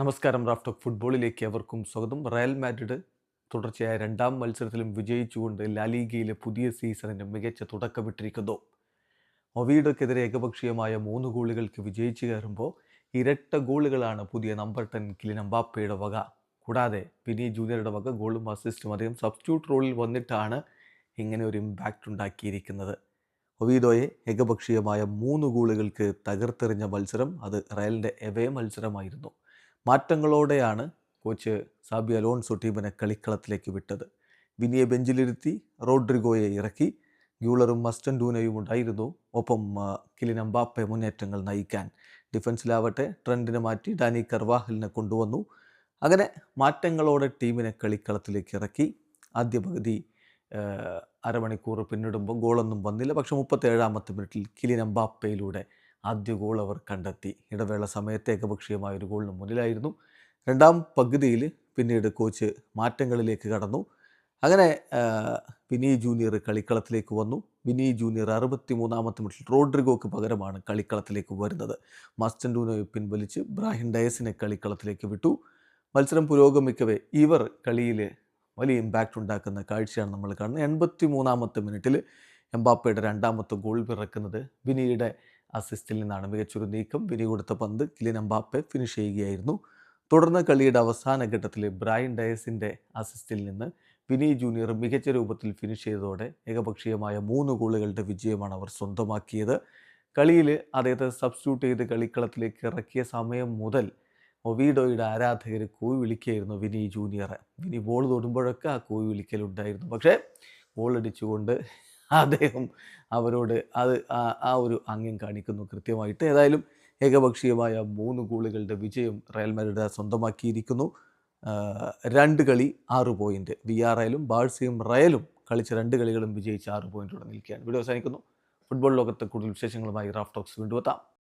നമസ്കാരം റാഫ്റ്റോക്ക് ഫുട്ബോളിലേക്ക് അവർക്കും സ്വാഗതം. റയൽ മാഡ്രിഡ് തുടർച്ചയായ രണ്ടാം മത്സരത്തിലും വിജയിച്ചുകൊണ്ട് ലാലീഗയിലെ പുതിയ സീസണിന് മികച്ച തുടക്കമിട്ടിരിക്കുന്നു ഒവീഡോക്കെതിരെ ഏകപക്ഷീയമായ മൂന്ന് ഗോളുകൾക്ക് വിജയിച്ചു കയറുമ്പോൾ ഇരട്ട ഗോളുകളാണ് പുതിയ നമ്പർ ടെൻ കിലിൻ അമ്പാപ്പയുടെ വക. കൂടാതെ വിനി ജൂനിയറുടെ വക ഗോളും അസിസ്റ്റും അദ്ദേഹം സബ്സ്റ്റിറ്റ്യൂട്ട് റോളിൽ വന്നിട്ടാണ് ഇങ്ങനെ ഒരു ഇമ്പാക്റ്റ് ഉണ്ടാക്കിയിരിക്കുന്നത്. ഒവീഡോയെ ഏകപക്ഷീയമായ മൂന്ന് ഗോളുകൾക്ക് തകർത്തെറിഞ്ഞ മത്സരം അത് റയലിന്റെ എവേ മത്സരമായിരുന്നു. മാറ്റങ്ങളോടെയാണ് കോച്ച് സാബി അലോൺസോ ടീമിനെ കളിക്കളത്തിലേക്ക് വിട്ടത്. വിനിയെ ബെഞ്ചിലിരുത്തി റോഡ്രിഗോയെ ഇറക്കി. ഗ്യൂളറും മസ്റ്റൻഡൂനയും ഉണ്ടായിരുന്നു ഒപ്പം കിലിനംബാപ്പെ മുന്നേറ്റങ്ങൾ നയിക്കാൻ. ഡിഫൻസിലാവട്ടെ ട്രെൻഡിനെ മാറ്റി ഡാനി കർവാഹലിനെ കൊണ്ടുവന്നു. അങ്ങനെ മാറ്റങ്ങളോടെ ടീമിനെ കളിക്കളത്തിലേക്ക് ഇറക്കി. ആദ്യ പകുതി അരമണിക്കൂർ പിന്നിടുമ്പോൾ ഗോളൊന്നും വന്നില്ല. പക്ഷെ മുപ്പത്തേഴാമത്തെ മിനിറ്റിൽ കിലിൻ അമ്പാപ്പയിലൂടെ ആദ്യ ഗോൾ അവർ കണ്ടെത്തി. ഇടവേള സമയത്ത് ഏകപക്ഷീയമായ ഒരു ഗോളിന് മുന്നിലായിരുന്നു. രണ്ടാം പകുതിയിൽ പിന്നീട് കോച്ച് മാറ്റങ്ങളിലേക്ക് കടന്നു. അങ്ങനെ വിനി ജൂനിയർ കളിക്കളത്തിലേക്ക് വന്നു. വിനി ജൂനിയർ അറുപത്തി മൂന്നാമത്തെ മിനിറ്റിൽ റോഡ്രിഗോക്ക് പകരമാണ് കളിക്കളത്തിലേക്ക് വരുന്നത്. മസ്റ്റൻഡൂനോയെ പിൻവലിച്ച് ബ്രാഹിൻ ഡയസിനെ കളിക്കളത്തിലേക്ക് വിട്ടു. മത്സരം പുരോഗമിക്കവേ ഇവർ കളിയിൽ വലിയ ഇമ്പാക്റ്റ് ഉണ്ടാക്കുന്ന കാഴ്ചയാണ് നമ്മൾ കാണുന്നത്. എൺപത്തി മൂന്നാമത്തെ മിനിറ്റിൽ എംബാപ്പയുടെ രണ്ടാമത്തെ ഗോൾ പിറക്കുന്നത് വിനിയുടെ അസിസ്റ്റിൽ നിന്നാണ് മികച്ചൊരു നീക്കം. വിനി കൊടുത്ത പന്ത് കിലിൻ അംബാപ്പെ ഫിനിഷ് ചെയ്യുകയായിരുന്നു. തുടർന്ന് കളിയുടെ അവസാന ഘട്ടത്തിൽ ബ്രയൻ ഡയസിന്റെ അസിസ്റ്റിൽ നിന്ന് വിനി ജൂനിയർ മികച്ച രൂപത്തിൽ ഫിനിഷ് ചെയ്തതോടെ ഏകപക്ഷീയമായ മൂന്ന് ഗോളുകളുടെ വിജയമാണ് അവർ സ്വന്തമാക്കിയത്. കളിയിൽ അദ്ദേഹത്തെ സബ്സ്റ്റിറ്റ്യൂട്ട് ചെയ്ത് കളിക്കളത്തിലേക്ക് ഇറക്കിയ സമയം മുതൽ ഒവീഡോയുടെ ആരാധകർ കോയി വിളിക്കുകയായിരുന്നു വിനി ജൂനിയറെ. വിനി ബോൾ തൊടുമ്പോഴൊക്കെ ആ കോയി വിളിക്കലുണ്ടായിരുന്നു. പക്ഷേ ഗോൾ അടിച്ചുകൊണ്ട് അദ്ദേഹം അവരോട് അത് ആ- ഒരു ആംഗ്യം കാണിക്കുന്നു കൃത്യമായിട്ട്. ഏതായാലും ഏകപക്ഷീയമായ മൂന്ന് ഗോളുകളുടെ വിജയം റയൽ മാഡ്രിഡ് സ്വന്തമാക്കിയിരിക്കുന്നു. രണ്ട് കളി ആറ് പോയിന്റ്. വി ആർ റയലും ബാഴ്സയും റയലും കളിച്ച രണ്ട് കളികളും വിജയിച്ച് ആറ് പോയിന്റോടെ നിൽക്കുകയാണ്. വീഡിയോ അവസാനിക്കുന്നു. ഫുട്ബോൾ ലോകത്തെ കൂടുതൽ വിശേഷങ്ങളുമായി റാഫ് ടോക്സ് വീണ്ടും എത്താം.